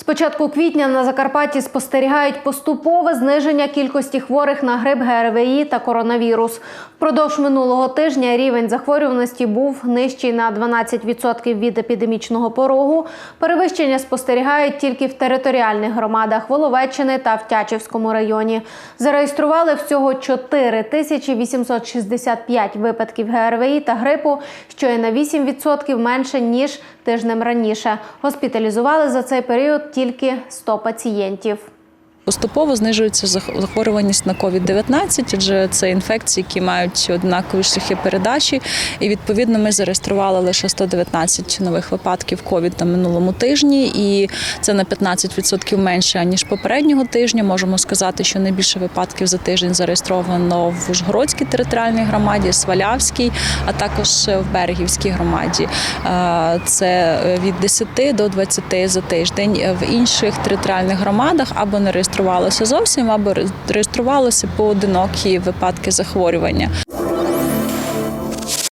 З початку квітня на Закарпатті спостерігають поступове зниження кількості хворих на грип ГРВІ та коронавірус. Впродовж минулого тижня рівень захворюваності був нижчий на 12% від епідемічного порогу. Перевищення спостерігають тільки в територіальних громадах Воловеччини та в Тячівському районі. Зареєстрували всього 4 тисячі 865 випадків ГРВІ та грипу, що є на 8% менше ніж тижнем раніше. Госпіталізували за цей період тільки 100 пацієнтів. Поступово знижується захворюваність на COVID-19, адже це інфекції, які мають однакові шляхи передачі. І відповідно ми зареєстрували лише 119 нових випадків COVID на минулому тижні, і це на 15% менше ніж попереднього тижня. Можемо сказати, що найбільше випадків за тиждень зареєстровано в Ужгородській територіальній громаді, Свалявській, а також в Берегівській громаді. Е, Це від 10 до 20 за тиждень. В інших територіальних громадах або не реєструвалося зовсім, або реєструвалося поодинокі випадки захворювання.